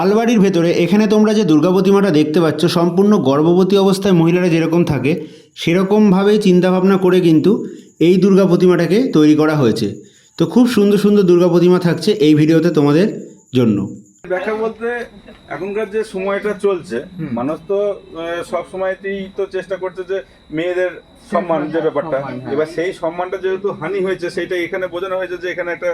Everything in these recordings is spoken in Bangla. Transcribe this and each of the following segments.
পালবাড়ির ভেতরে এখানে তোমরা যে দুর্গা প্রতিমাটা দেখতে পাচ্ছ সম্পূর্ণ গর্ভবতী অবস্থায় মহিলারা যেরকম থাকে সেরকমভাবেই চিন্তাভাবনা করে কিন্তু এই দুর্গা প্রতিমাটাকে তৈরি করা হয়েছে। তো খুব সুন্দর সুন্দর দুর্গা প্রতিমা থাকছে এই ভিডিওতে তোমাদের জন্য। ব্যাখ্যা বলতে এখনকার যে সময়টা চলছে মানুষ তো সব সময়তেই তো চেষ্টা করছে যে মেয়েদের সম্মান যে ব্যাপারটা। এবার সেই সম্মানটা যেহেতু হানি হয়েছে সেটা এখানে বোঝানো হয়েছে যে এখানে একটা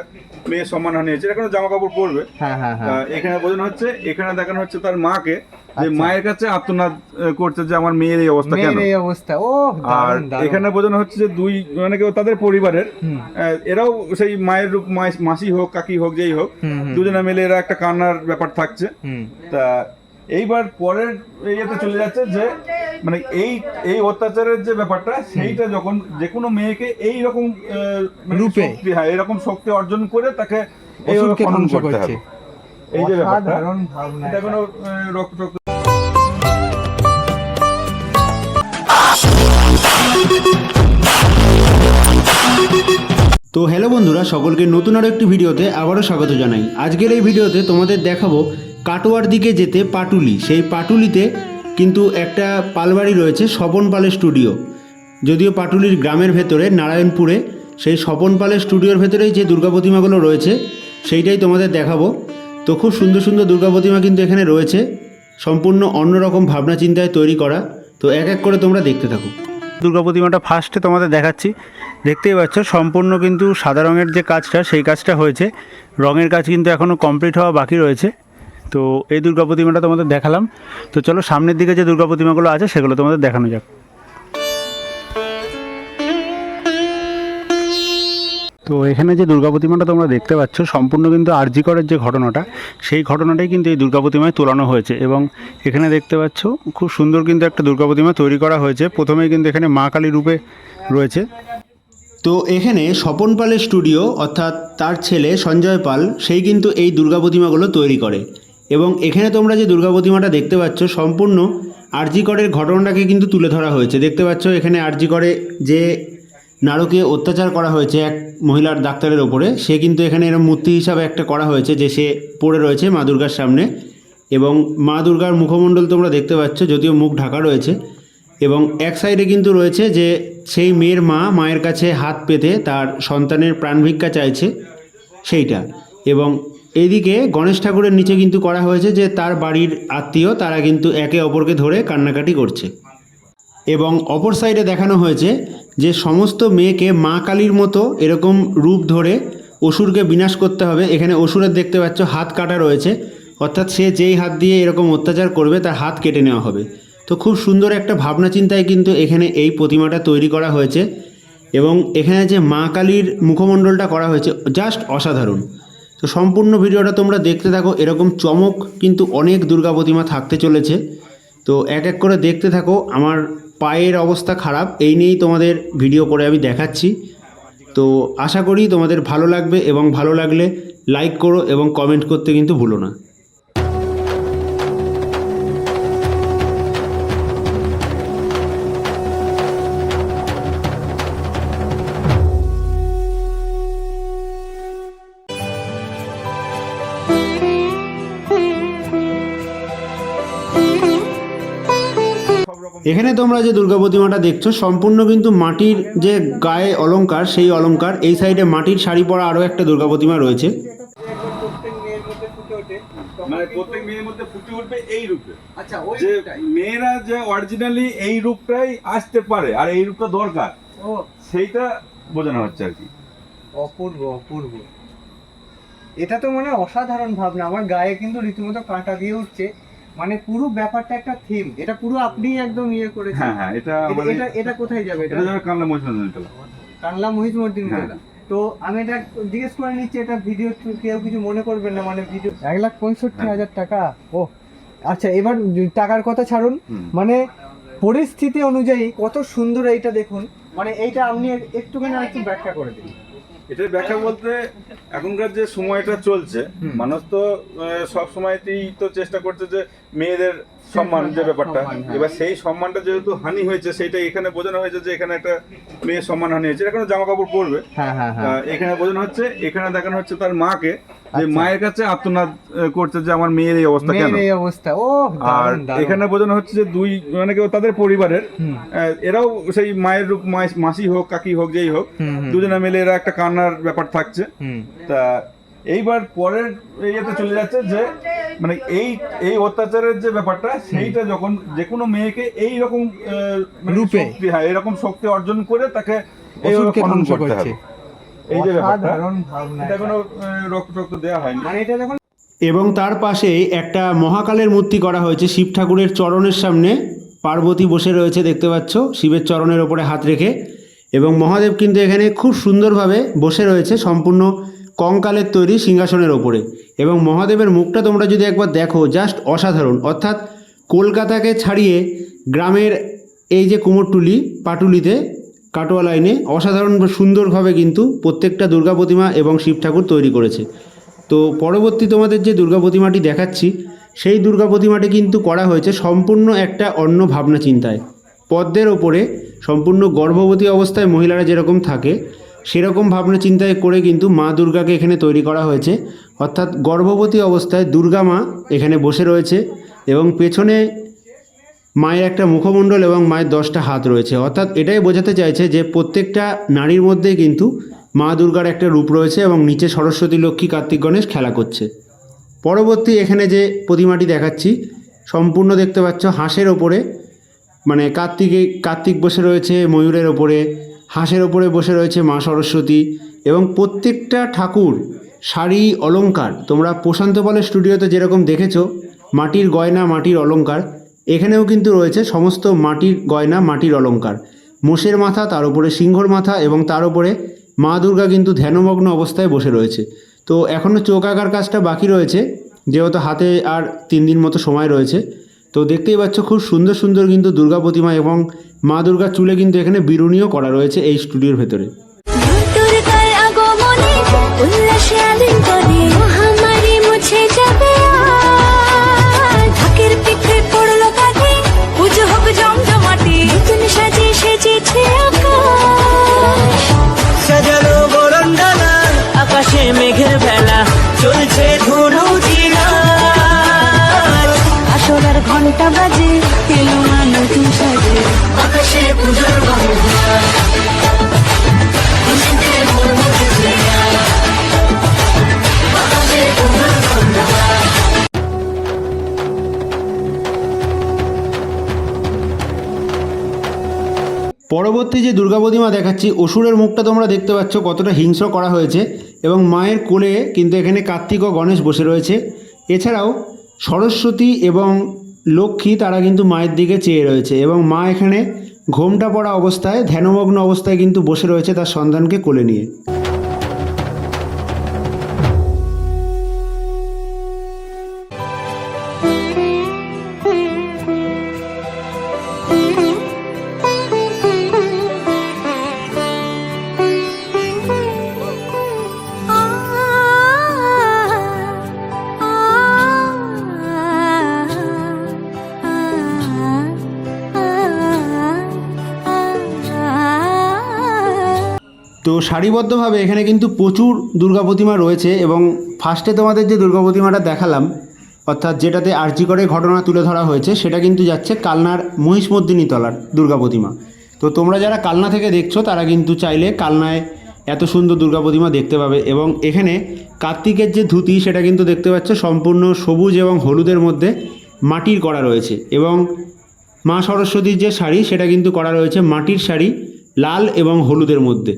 মেয়ের সম্মান হানি হয়েছে। এটা কোনো জামা কাপড় পরবে। হ্যাঁ হ্যাঁ হ্যাঁ। এখানে বোঝানো হচ্ছে এখানে দেখানো হচ্ছে তার মাকে যে মায়ের কাছে আত্মনাদ করছে যে আমার মেয়ের এই অবস্থা কেন? এই অবস্থা। ও আর এখানে বোঝানো হচ্ছে যে দুই মানে কেউ তাদের পরিবারের এরাও সেই মায়ের রূপ মাসি হোক কাকি হোক যেই হোক। দুজনে মিলে এরা একটা কান্নার ব্যাপার থাকছে। তা এইবার পরের ইয়েতে চলে যাচ্ছে যে মানে এই এই অত্যাচারের যে ব্যাপারটা সেইটা যখন যে কোনো মেয়েকে এই রকম মানে রূপে। হ্যাঁ এরকম শক্তি অর্জন করে তাকে খনন করতে হবে। এই যে ব্যাপারটা এটা কোনো রক্ত তো হ্যালো বন্ধুরা সকলকে নতুন আরও একটি ভিডিওতে আবারও স্বাগত জানাই। আজকের এই ভিডিওতে তোমাদের দেখাবো কাটোয়ার দিকে যেতে পাটুলি। সেই পাটুলিতে কিন্তু একটা পালবাড়ি রয়েছে, স্বপন পালের স্টুডিও। যদিও পাটুলির গ্রামের ভেতরে, নারায়ণপুরে, সেই স্বপন পালের স্টুডিওর ভেতরেই যে দুর্গা প্রতিমাগুলো রয়েছে, সেইটাই তোমাদের দেখাবো। তো খুব সুন্দর সুন্দর দুর্গা প্রতিমা কিন্তু এখানে রয়েছে। সম্পূর্ণ অন্যরকম ভাবনা চিন্তায় তৈরি করা। তো এক এক করে তোমরা দেখতে থাকো। দুর্গা প্রতিমাটা ফার্স্টে তোমাদের দেখাচ্ছি। দেখতেই পাচ্ছ, সম্পূর্ণ কিন্তু সাদা রঙের যে কাজটা, সেই কাজটা হয়েছে। রঙের কাজ কিন্তু এখনও কমপ্লিট হওয়া বাকি রয়েছে। তো এই দুর্গা প্রতিমাটা তোমাদের দেখালাম। তো চলো সামনের দিকে যে দুর্গা প্রতিমাগুলো আছে, সেগুলো তোমাদের দেখানো যাক। তো এখানে যে দুর্গা প্রতিমাটা তোমরা দেখতে পাচ্ছ, সম্পূর্ণ কিন্তু আরজি করের যে ঘটনাটা, সেই ঘটনাটাই কিন্তু এই দুর্গা প্রতিমায় তোলানো হয়েছে এবং এখানে দেখতে পাচ্ছ, খুব সুন্দর কিন্তু একটা দুর্গা প্রতিমা তৈরি করা হয়েছে। প্রথমেই কিন্তু এখানে মা কালী রূপে রয়েছে। তো এখানে স্বপন পালের স্টুডিও, অর্থাৎ তার ছেলে সঞ্জয় পাল, সেই কিন্তু এই দুর্গা প্রতিমাগুলো তৈরি করে। এবং এখানে তোমরা যে দুর্গা প্রতিমাটা দেখতে পাচ্ছ, সম্পূর্ণ আরজি করের ঘটনাটাকে কিন্তু তুলে ধরা হয়েছে। দেখতে পাচ্ছ, এখানে আরজি করে যে নারকে অত্যাচার করা হয়েছে এক মহিলার ডাক্তারের ওপরে, সে কিন্তু এখানে এরকম মূর্তি হিসাবে একটা করা হয়েছে যে সে পড়ে রয়েছে মা দুর্গার সামনে। এবং মা দুর্গার মুখমণ্ডল তোমরা দেখতে পাচ্ছ, যদিও মুখ ঢাকা রয়েছে। এবং এক সাইডে কিন্তু রয়েছে যে সেই মেয়ের মা মায়ের কাছে হাত পেতে তার সন্তানের প্রাণভিক্ষা চাইছে সেইটা। এবং এইদিকে গণেশ ঠাকুরের নিচে কিন্তু করা হয়েছে যে তার বাড়ির আত্মীয় তারা কিন্তু একে অপরকে ধরে কান্নাকাটি করছে। এবং অপর সাইডে দেখানো হয়েছে যে সমস্ত মেয়েকে মা কালীর মতো এরকম রূপ ধরে অসুরকে বিনাশ করতে হবে। এখানে অসুরের দেখতে পাচ্ছ হাত কাটা রয়েছে। অর্থাৎ সে যেই হাত দিয়ে এরকম অত্যাচার করবে তার হাত কেটে নেওয়া হবে। তো খুব সুন্দর একটা ভাবনা চিন্তায় কিন্তু এখানে এই প্রতিমাটা তৈরি করা হয়েছে। এবং এখানে যে মা কালীর মুখমণ্ডলটা করা হয়েছে জাস্ট অসাধারণ। তো সম্পূর্ণ ভিডিওটা তোমরা দেখতে থাকো, এরকম চমক কিন্তু অনেক দুর্গা প্রতিমা থাকতে চলেছে। তো এক এক করে দেখতে থাকো, আমার পায়ের অবস্থা খারাপ, এই নিয়েই তোমাদের ভিডিও করে আমি দেখাচ্ছি। তো আশা করি তোমাদের ভালো লাগবে এবং ভালো লাগলে লাইক করো এবং কমেন্ট করতে কিন্তু ভুলো না। এখানে তোমরা যে দুর্গা প্রতিমাটা দেখছ সম্পূর্ণ কিন্তু মাটির যে গায়ে অলংকার সেই অলংকার এই সাইডে মাটির শাড়ি পরা আরও একটা দুর্গা প্রতিমা রয়েছে। মানে প্রত্যেক মেয়ের মধ্যে ফুটে উঠবে এই রূপে। আচ্ছা ওই যে মেয়েরা যে অরিজিনালি এই রূপটাই আসতে পারে আর এই রূপটা দরকার। ও। সেইটা বোঝানো হচ্ছে আর কি। অপূর্ব অপূর্ব। এটা তো মানে অসাধারণ ভাবনা। আমার গায়ে কিন্তু রীতিমতো কাঁটা দিয়ে উঠছে। মানে পুরো ব্যাপারটা একটা থিম এটা পুরো আপনি একদম ইয়ে করেছেন। হ্যাঁ হ্যাঁ এটা এটা- মানে এটা কোথায় যাবে এটা? এটা যাবে কানলা মজুমদার কানলা মহিষ মর্দিন হ্যাঁ। মেলা তো আমি এটা জিজ্ঞেস করে নিচ্ছি এটা ভিডিও কেউ কিছু মনে করবেন না মানে ভিডিও এক লাখ পঁয়ষট্টি হ্যাঁ। হাজার টাকা? ও আচ্ছা এবার টাকার কথা ছাড়ুন। মানে পরিস্থিতি অনুযায়ী কত সুন্দর এইটা দেখুন। মানে এইটা আপনি একটুখানি আর একটু ব্যাখ্যা করে দিন। এটার ব্যাখ্যা বলতে এখনকার যে সময়টা চলছে মানুষ তো সব সময়তেই তো চেষ্টা করছে যে মেয়েদের সম্মান যে ব্যাপারটা। হ্যাঁ। এবার সেই সম্মানটা যেহেতু হানি হয়েছে সেটা এখানে বোঝানো হয়েছে যে এখানে একটা মেয়ের সম্মান হানি হয়েছে। এখানে জামা কাপড় পরবে। হ্যাঁ হ্যাঁ হ্যাঁ। এখানে বোঝানো হচ্ছে এখানে দেখানো হচ্ছে তার মাকে যে আচ্ছা। মায়ের কাছে আত্মনাদ করছে যে আমার মেয়ের এই অবস্থা কেন? এই অবস্থা। ও আর এখানে বোঝানো হচ্ছে যে দুই মানে কেউ তাদের পরিবারের এরাও সেই মায়ের রূপ মাসি হোক কাকি হোক যেই হোক। দুজনে মিলে এরা একটা কান্নার ব্যাপার থাকছে। হুম। তা এইবার পরের ইয়েতে চলে যাচ্ছে যে মানে এই এই অত্যাচারের যে ব্যাপারটা সেইটা যখন যে কোনো মেয়েকে এই রকম আহ, মানে রূপে। হ্যাঁ এরকম শক্তি অর্জন করে তাকে ধ্বংস করতে হবে। এই যে ব্যাপারটা এটা কোনো আহ, রক্ত দেওয়া হয়নি। মানে এটা যখন এবং তার পাশে একটা মহাকালের মূর্তি করা হয়েছে শিব ঠাকুরের চরণের সামনে। পার্বতী বসে রয়েছে দেখতে পাচ্ছ? শিবের চরণের ওপরে হাত রেখে। এবং মহাদেব কিন্তু এখানে খুব সুন্দরভাবে বসে রয়েছে সম্পূর্ণ কঙ্কালের তৈরি সিংহাসনের ওপরে। এবং মহাদেবের মুখটা তোমরা যদি একবার দেখো জাস্ট অসাধারণ। অর্থাৎ কলকাতাকে ছাড়িয়ে গ্রামের এই যে কুমোরটুলি, পাটুলিতে, কাটোয়া লাইনে অসাধারণ সুন্দরভাবে কিন্তু প্রত্যেকটা দুর্গা প্রতিমা এবং শিব ঠাকুর তৈরি করেছে। তো পরবর্তী তোমাদের যে দুর্গা প্রতিমাটি দেখাচ্ছি, সেই দুর্গা প্রতিমাটি কিন্তু করা হয়েছে সম্পূর্ণ একটা অন্য ভাবনা চিন্তায়। পদ্মের ওপরে সম্পূর্ণ গর্ভবতী অবস্থায় মহিলারা যেরকম থাকে সেরকম ভাবনা চিন্তায় করে কিন্তু মা দুর্গাকে এখানে তৈরি করা হয়েছে। অর্থাৎ গর্ভবতী অবস্থায় দুর্গা মা এখানে বসে রয়েছে এবং পেছনে মায়ের একটা মুখমণ্ডল এবং মায়ের দশটা হাত রয়েছে। অর্থাৎ এটাই বোঝাতে চাইছে যে প্রত্যেকটা নারীর মধ্যেই কিন্তু মা দুর্গার একটা রূপ রয়েছে এবং নিচে সরস্বতী, লক্ষ্মী, কার্তিক, গণেশ খেলা করছে। পরবর্তী এখানে যে প্রতিমাটি দেখাচ্ছি, সম্পূর্ণ দেখতে পাচ্ছ হাঁসের ওপরে মানে কার্তিকে, কার্তিক বসে রয়েছে ময়ূরের ওপরে হাঁসের ওপরে বসে রয়েছে মা সরস্বতী এবং প্রত্যেকটা ঠাকুর, শাড়ি, অলংকার, তোমরা প্রশান্ত পালের স্টুডিওতে যেরকম দেখেছ, মাটির গয়না, মাটির অলংকার, এখানেও কিন্তু রয়েছে সমস্ত মাটির গয়না, মাটির অলংকার। মোষের মাথা, তার উপরে সিংহর মাথা এবং তার উপরে মা দুর্গা কিন্তু ধ্যানমগ্ন অবস্থায় বসে রয়েছে। তো এখনও চোখ আঁকার কাজটা বাকি রয়েছে, যেহেতু হাতে আর তিন দিন মতো সময় রয়েছে। তো দেখতেই পাচ্ছ, খুব সুন্দর সুন্দর কিন্তু দুর্গা প্রতিমা এবং মা দুর্গার চুলে কিন্তু এখানে বিরুণীয় করা রয়েছে এই স্টুডিওর ভেতরে। পরবর্তী যে দুর্গা প্রতিমা দেখাচ্ছি, অসুরের মুখটা তোমরা দেখতে পাচ্ছ কতটা হিংস্র করা হয়েছে এবং মায়ের কোলে কিন্তু এখানে কার্তিক ও গণেশ বসে রয়েছে। এছাড়াও সরস্বতী এবং লক্ষ্মী তারা কিন্তু মায়ের দিকে চেয়ে রয়েছে এবং মা এখানে ঘোমটা পড়া অবস্থায়, ধ্যানমগ্ন অবস্থায় কিন্তু বসে রয়েছে তার সন্তানকে কোলে নিয়ে। সারিবদ্ধভাবে এখানে কিন্তু প্রচুর দুর্গা প্রতিমা রয়েছে এবং ফার্স্টে তোমাদের যে দুর্গা প্রতিমাটা দেখালাম, অর্থাৎ যেটাতে করে ঘটনা তুলে ধরা হয়েছে, সেটা কিন্তু যাচ্ছে কালনার মহিষমর্দিনী তলার দুর্গা প্রতিমা। তো তোমরা যারা কালনা থেকে দেখছ, তারা কিন্তু চাইলে কালনায় এত সুন্দর দুর্গা প্রতিমা দেখতে পাবে এবং এখানে কার্তিকের যে ধুতি, সেটা কিন্তু দেখতে পাচ্ছ, সম্পূর্ণ সবুজ এবং হলুদের মধ্যে মাটির করা রয়েছে এবং মা সরস্বতীর যে শাড়ি, সেটা কিন্তু করা রয়েছে মাটির শাড়ি, লাল এবং হলুদের মধ্যে।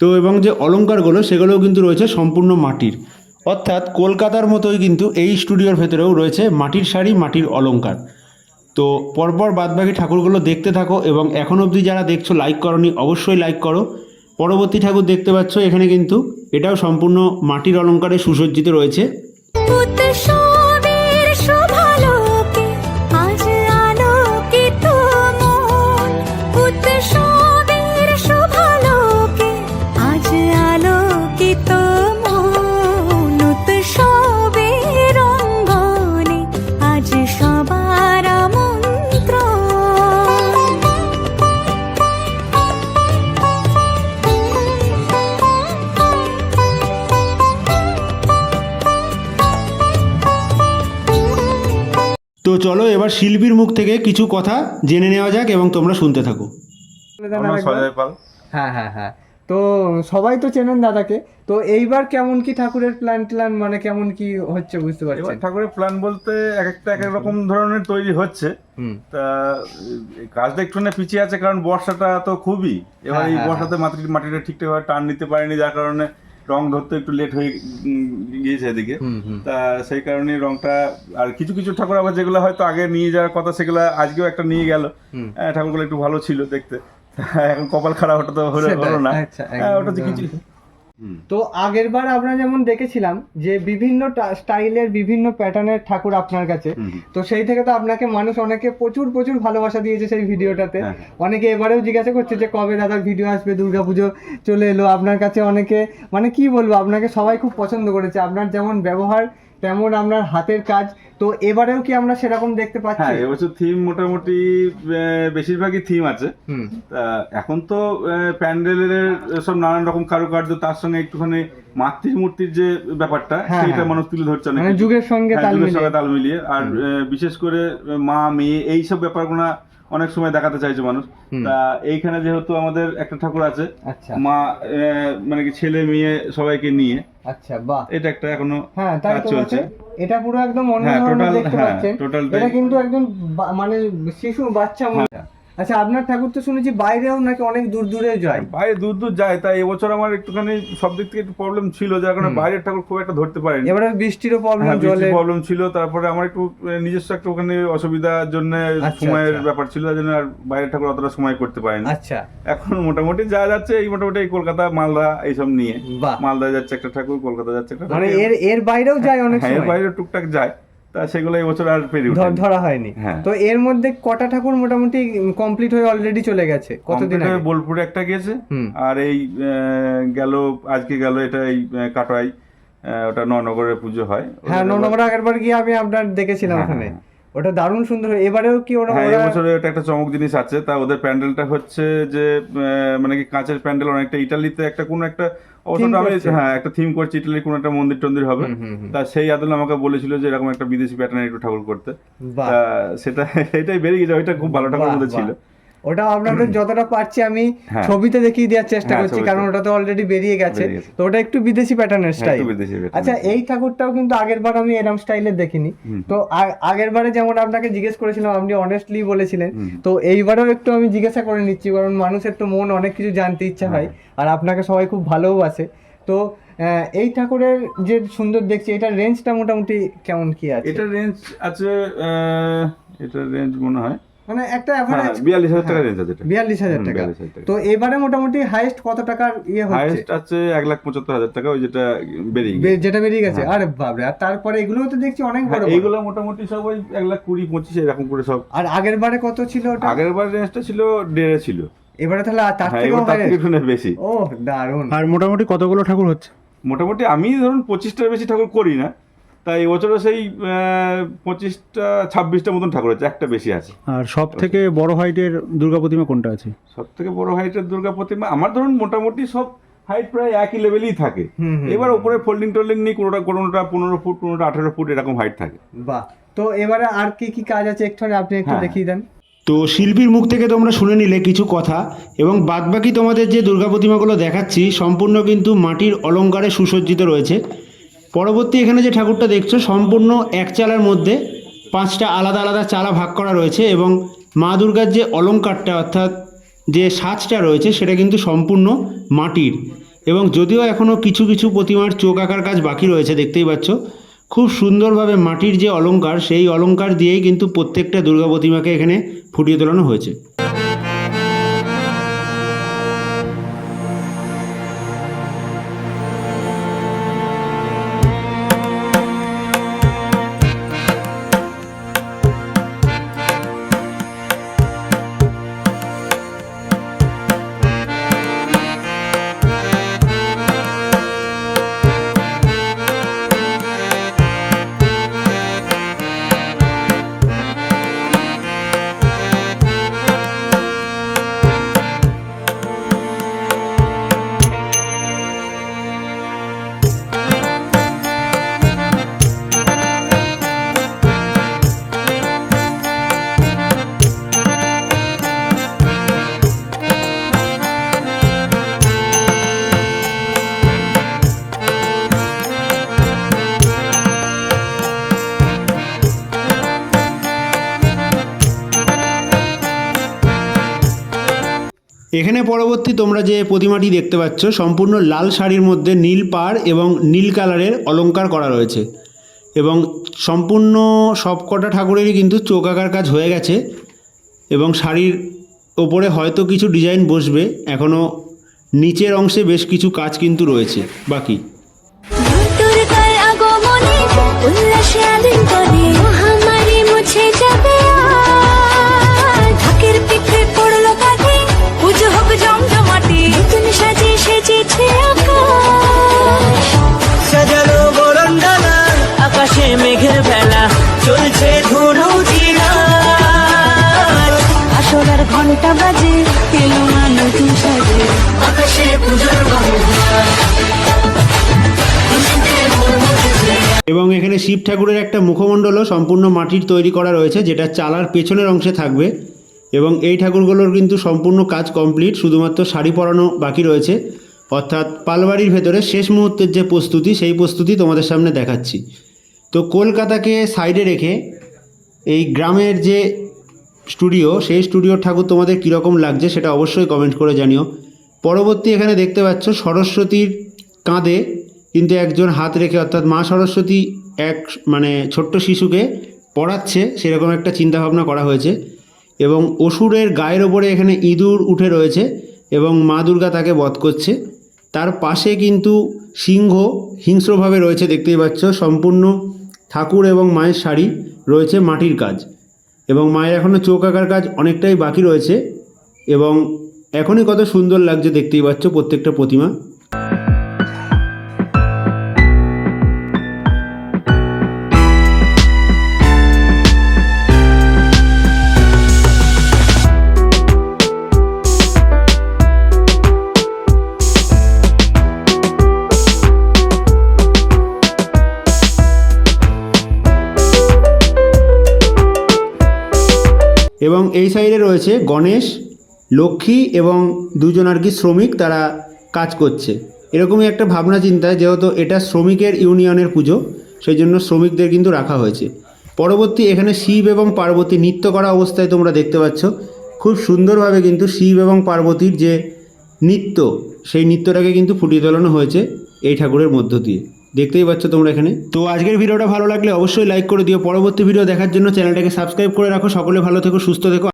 তো এবং যে অলঙ্কারগুলো, সেগুলোও কিন্তু রয়েছে সম্পূর্ণ মাটির। অর্থাৎ কলকাতার মতোই কিন্তু এই স্টুডিওর ভেতরেও রয়েছে মাটির শাড়ি, মাটির অলঙ্কার। তো পরপর বাদবাকি ঠাকুরগুলো দেখতে থাকো এবং এখন অবধি যারা দেখছ লাইক করনি, অবশ্যই লাইক করো। পরবর্তী ঠাকুর দেখতে পাচ্ছ, এখানে কিন্তু এটাও সম্পূর্ণ মাটির অলংকারে সুসজ্জিত রয়েছে। চলো এবার শিল্পীর মুখ থেকে কিছু কথা জেনে নেওয়া যাক এবং তোমরা শুনতে থাকো। হ্যাঁ হ্যাঁ হ্যাঁ। তো সবাই তো চেনেন দাদাকে। তো এইবার কেমন কি ঠাকুরের প্ল্যান ট্যান মানে কেমন কি হচ্ছে বুঝতে এবার পারছেন? ঠাকুরের প্ল্যান বলতে এক একটা এক এক রকম ধরনের তৈরি হচ্ছে। হুম। তা কাজটা একটুখানি পিছিয়ে আছে কারণ বর্ষাটা তো খুবই। এবার হ্যাঁ, এই হ্যাঁ, বর্ষাতে মাটির মাটিটা ঠিকঠাকভাবে টান নিতে পারেনি যার কারণে রং ধরতে একটু লেট হয়ে গিয়েছে এদিকে। তা সেই কারণে রংটা আর কিছু কিছু ঠাকুর আবার যেগুলো হয়তো আগে নিয়ে যাওয়ার কথা সেগুলো আজকেও একটা নিয়ে গেল। হ্যাঁ, ঠাকুরগুলো একটু ভালো ছিল দেখতে। এখন কপাল খারাপ ওটা তো হলো হলো না। আচ্ছা, হ্যাঁ, ওটা তো কিছু। তো আগের বার আমরা যেমন দেখেছিলাম যে বিভিন্ন স্টাইলের বিভিন্ন প্যাটার্নের ঠাকুর আপনার কাছে। তো সেই থেকে তো আপনাকে মানুষ অনেকে প্রচুর প্রচুর ভালোবাসা দিয়েছে সেই ভিডিওটাতে হ্যাঁ। অনেকে এবারেও জিজ্ঞাসা করছে যে কবে দাদার ভিডিও আসবে দুর্গাপুজো চলে এলো আপনার কাছে অনেকে মানে কি বলব আপনাকে সবাই খুব পছন্দ করেছে আপনার যেমন ব্যবহার তেমন আপনার হাতের কাজ তো এবারেও কি আমরা সেরকম দেখতে পাচ্ছি? হ্যাঁ এবছর থিম মোটামুটি বেশিরভাগই থিম আছে। এখন তো প্যান্ডেলের সব নানান রকম কারুকার্য তার সঙ্গে একটুখানি মাতৃ মূর্তির যে ব্যাপারটা সেটা হ্যাঁ। মানুষ তুলে ধরছে অনেক মানে যুগের সঙ্গে হ্যাঁ, তাল মিলিয়ে। সঙ্গে তাল মিলিয়ে। আর বিশেষ করে মা মেয়ে এইসব ব্যাপারগুলো অনেক সময় দেখাতে চাইছে মানুষ। তা এইখানে যেহেতু আমাদের একটা ঠাকুর আছে আচ্ছা। মা মানে কি ছেলে মেয়ে সবাইকে নিয়ে। আচ্ছা বাহ। এটা একটা এখনও হ্যাঁ কাজ চলছে। এটা পুরো একদম অন্য হ্যাঁ, ধরনের দেখতে হ্যাঁ, পাচ্ছেন। এটা কিন্তু একদম মানে শিশু বাচ্চা মতো আচ্ছা আপনার ঠাকুর তো শুনেছি বাইরেও নাকি অনেক দূর দূরে যায়। বাইরে দূর দূর যায় তাই এবছর আমার একটুখানি সব দিক থেকে একটু প্রবলেম ছিল যার কারণে বাইরের ঠাকুর খুব একটা ধরতে পারিনি। এবারে বৃষ্টিরও প্রবলেম হ্যাঁ জলে। প্রবলেম ছিল তারপরে আমার একটু নিজস্ব একটা ওখানে অসুবিধার জন্য আচ্ছা, সময়ের আচ্ছা। ব্যাপার ছিল যার জন্য আর বাইরের ঠাকুর অতটা সময় করতে পারিনি। আচ্ছা। এখন মোটামুটি যা যাচ্ছে এই মোটামুটি এই কলকাতা মালদা এইসব নিয়ে। মালদা যাচ্ছে একটা ঠাকুর কলকাতা যাচ্ছে একটা মানে এর এর বাইরেও যায় অনেক হ্যাঁ এর বাইরে টুকটাক যায়। তা সেগুলো এই বছর আর পেরিয়ে ধর- ধরা হয়নি। হ্যাঁ। তো এর মধ্যে কটা ঠাকুর মোটামুটি কমপ্লিট হয়ে অলরেডি চলে গেছে? কতদিন আগে? বোলপুরে একটা গেছে। আর এই গেল আজকে গেল এটা এই কাটোয়ায় ওটা ননগরের পুজো হয়। হ্যাঁ ননগর আগের বার গিয়ে আমি আপনার দেখেছিলাম হ্যাঁ, ওখানে। হ্যাঁ। ওটা দারুণ সুন্দর। এবারেও কি ওরা হ্যাঁ এবছরে এটা একটা চমক জিনিস আছে তা ওদের প্যান্ডেলটা হচ্ছে যে মানে কি কাঁচের প্যান্ডেল অনেকটা ইটালিতে একটা কোনো একটা আমি হ্যাঁ একটা থিম করছে ইটালির কোনো একটা মন্দির টন্দির হবে। তা সেই আদল আমাকে বলেছিল যে এরকম একটা বিদেশি প্যাটার্নের একটু ঠাকুর করতে তা সেটা এটাই বেরিয়ে গেছে ওইটা খুব ভালো ঠাকুর মধ্যে ছিল। ওটা আপনাদের যতটা পারছি আমি হ্যাঁ। ছবিতে দেখিয়ে দেওয়ার চেষ্টা হ্যাঁ, করছি কারণ ওটা তো অলরেডি বেরিয়ে গেছে। তো ওটা একটু বিদেশি প্যাটার্নের স্টাইল আচ্ছা এই ঠাকুরটাও কিন্তু আগের বার আমি এরম স্টাইলের দেখিনি। তো আগের বারে যেমন আপনাকে জিজ্ঞেস করেছিলাম আপনি অনেস্টলি বলেছিলেন। তো এইবারেও একটু আমি জিজ্ঞাসা করে নিচ্ছি কারণ মানুষের তো মন অনেক কিছু জানতে ইচ্ছা হয় হ্যাঁ। আর আপনাকে সবাই খুব ভালোও ভালোবাসে তো এই ঠাকুরের যে সুন্দর দেখছি এটার রেঞ্জটা মোটামুটি কেমন কি আছে? এটার রেঞ্জ আছে এটার রেঞ্জ মনে হয় মানে একটা হ্যাঁ অ্যাভারেজ বিয়াল্লিশ হাজার টাকা রেঞ্জ আছে এটা। বিয়াল্লিশ হাজার টাকা। 42,000 টাকা। তো এবারে মোটামুটি হাইয়েস্ট কত টাকার ইয়ে হচ্ছে? হাইয়েস্ট আছে এক লাখ পঁচাত্তর হাজার টাকা ওই যেটা বেরিয়ে গেছে। যেটা বেরিয়ে গেছে। আরে বাপরে আর তারপরে এগুলোও তো দেখছি অনেক বড় হ্যাঁ, বড়। এইগুলো মোটামুটি সব ওই এক লাখ কুড়ি পঁচিশ এরকম করে সব। আর আগের বারে কত ছিল ওটা? আগের বার রেঞ্জটা ছিল দেড়ে ছিল। এবারে তাহলে আর তার হ্যাঁ থেকেও থেকে বেশি। ও দারুণ। আর মোটামুটি কতগুলো ঠাকুর হচ্ছে? মোটামুটি আমি ধরুন পঁচিশটার বেশি ঠাকুর করি না। তাই এবছরও সেই পঁচিশটা ছাব্বিশটা মতন ঠাকুর আছে একটা বেশি আছে। আর সব থেকে বড় হাইটের দুর্গা প্রতিমা কোনটা আছে? সব থেকে বড় হাইটের দুর্গা প্রতিমা আমার ধরুন মোটামুটি সব হাইট প্রায় একই লেভেলই থাকে। এবার উপরে ফোল্ডিং টোল্ডিং নেই কোনোটা কোনোটা পনেরো ফুট কোনোটা আঠেরো ফুট এরকম হাইট থাকে। বাহ। তো এবারে আর কি কি কাজ আছে একটুখানি আপনি একটু হ্যাঁ। দেখিয়ে দেন? তো শিল্পীর মুখ থেকে তোমরা শুনে নিলে কিছু কথা এবং বাদবাকি তোমাদের যে দুর্গা প্রতিমাগুলো দেখাচ্ছি সম্পূর্ণ কিন্তু মাটির অলঙ্কারে সুসজ্জিত রয়েছে। পরবর্তী এখানে যে ঠাকুরটা দেখছ, সম্পূর্ণ এক চালার মধ্যে পাঁচটা আলাদা আলাদা চালা ভাগ করা রয়েছে এবং মা দুর্গার যে অলঙ্কারটা, অর্থাৎ যে সাজটা রয়েছে, সেটা কিন্তু সম্পূর্ণ মাটির। এবং যদিও এখনও কিছু কিছু প্রতিমার চোখ আঁকার কাজ বাকি রয়েছে, দেখতেই পাচ্ছ, খুব সুন্দরভাবে মাটির যে অলংকার সেই অলংকার দিয়েই কিন্তু প্রত্যেকটা দুর্গা প্রতিমাকে এখানে ফুটিয়ে তোলানো হয়েছে। এখানে পরবর্তী তোমরা যে প্রতিমাটি দেখতে পাচ্ছ, সম্পূর্ণ লাল শাড়ির মধ্যে নীল পাড় এবং নীল কালারের অলঙ্কার করা রয়েছে। এবং সম্পূর্ণ সবকটা ঠাকুরেরই কিন্তু চোখ কাজ হয়ে গেছে। এবং শাড়ির ওপরে হয়তো কিছু ডিজাইন বসবে এখনও নিচের অংশে বেশ কিছু কাজ কিন্তু রয়েছে। বাকি? এবং এখানে শিব ঠাকুরের একটা মুখমণ্ডলও সম্পূর্ণ মাটির তৈরি করা রয়েছে, যেটা চালার পেছনের অংশে থাকবে। এবং এই ঠাকুরগুলোর কিন্তু সম্পূর্ণ কাজ কমপ্লিট, শুধুমাত্র শাড়ি পরানো বাকি রয়েছে। অর্থাৎ পালবাড়ির ভেতরে শেষ মুহূর্তের যে প্রস্তুতি, সেই প্রস্তুতি তোমাদের সামনে দেখাচ্ছি। তো কলকাতাকে সাইডে রেখে এই গ্রামের যে স্টুডিও, সেই স্টুডিওর ঠাকুর তোমাদের কীরকম লাগছে সেটা অবশ্যই কমেন্ট করে জানিও। পরবর্তী এখানে দেখতে পাচ্ছ সরস্বতীর কাঁধে কিন্তু একজন হাত রেখে, অর্থাৎ মা সরস্বতী এক মানে ছোট্ট শিশুকে পড়াচ্ছে, সেরকম একটা চিন্তাভাবনা করা হয়েছে। এবং অসুরের গায়ের ওপরে এখানে ইঁদুর উঠে রয়েছে এবং মা দুর্গা তাকে বধ করছে। তার পাশে কিন্তু সিংহ হিংস্রভাবে রয়েছে, দেখতেই পাচ্ছ। সম্পূর্ণ ঠাকুর এবং মায়ের শাড়ি রয়েছে মাটির কাজ। এবং মায়ের এখনও চোখ আঁকার কাজ অনেকটাই বাকি রয়েছে। এবং এখনই কত সুন্দর লাগছে, দেখতেই পাচ্ছ প্রত্যেকটা প্রতিমা। এবং এই সাইডে রয়েছে গণেশ, লক্ষ্মী এবং দুজন আর কি শ্রমিক তারা কাজ করছে। এরকমই একটা ভাবনা চিন্তা, যেহেতু এটা শ্রমিকের ইউনিয়নের পুজো সেই জন্য শ্রমিকদের কিন্তু রাখা হয়েছে। পরবর্তী এখানে শিব এবং পার্বতী নৃত্য করা অবস্থায় তোমরা দেখতে পাচ্ছ। খুব সুন্দরভাবে কিন্তু শিব এবং পার্বতীর যে নৃত্য, সেই নৃত্যটাকে কিন্তু ফুটিয়ে তোলানো হয়েছে এই ঠাকুরের মধ্য দিয়ে। দেখতেই পাচ্ছ তোমরা এখানে। তো আজকের ভিডিওটা ভালো লাগলে অবশ্যই লাইক করে দিও। পরবর্তী ভিডিও দেখার জন্য চ্যানেলটাকে সাবস্ক্রাইব করে রাখো। সকলে ভালো থেকো, সুস্থ থেকো।